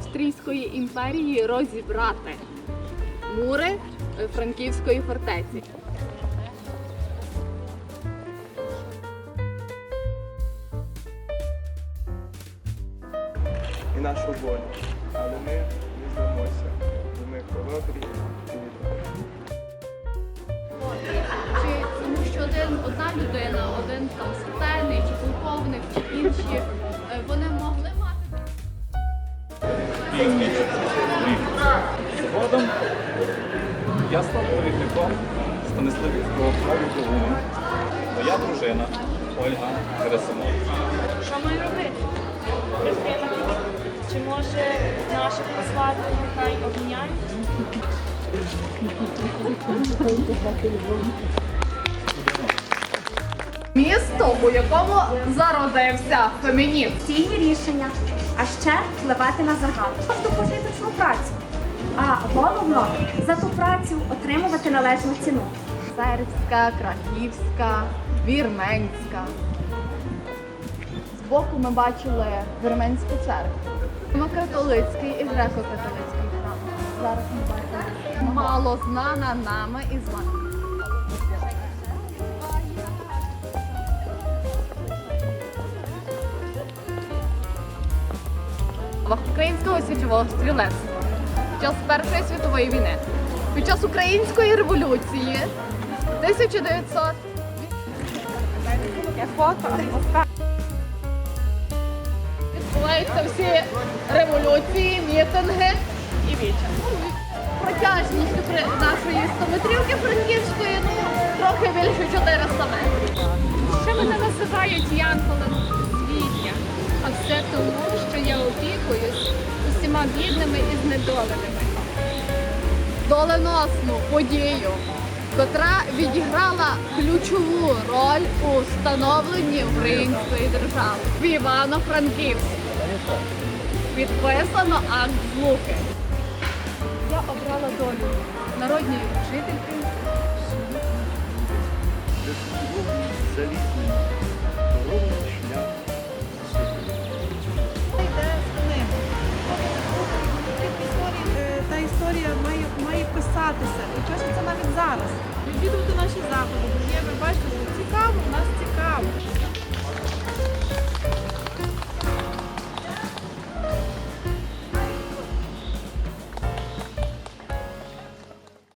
Австрійської імперії розібрати мури е, Франківської фортеці. і нашу волю. Але ми не здамося, ми хоробрі і. Чи тому що один одна людина, один там сцений чи полковник, чи інші, е, вони могли мати Згодом я став провідником Станиславівського правду Моя дружина Ольга Герасимова. Що ми робити? Чи може наших послати нехай обміняють? Місто, у якому зародився фемінізм. Цільні рішення, а ще впливати на загал. Тобто політичну працю. А головно за ту працю отримувати належну ціну. Сербська, краківська, вірменська. Збоку ми бачили вірменську церкву. Католицький і греко-католицький храм. Зараз ми бачимо. Мало знана нами і з вами. Українського січового стрілецтва під час Першої світової війни, під час Української революції 1900 Відбуваються всі революції, мітинги і віче. Протяжність нашої 100-метрівки франківської ну, трохи більше 400 метрів. Що мене називають янголем звір'я? Бідними і знедоленими. доленосну подію, котра відіграла ключову роль у становленні української держави. В Івано-Франківську підписано акт злуки. Я обрала долю народньої вчительки. Залізний, історія має, має писатися. І це навіть зараз. Відвідувати наші заходи, є, ви бачите, що цікаво, у нас цікаво.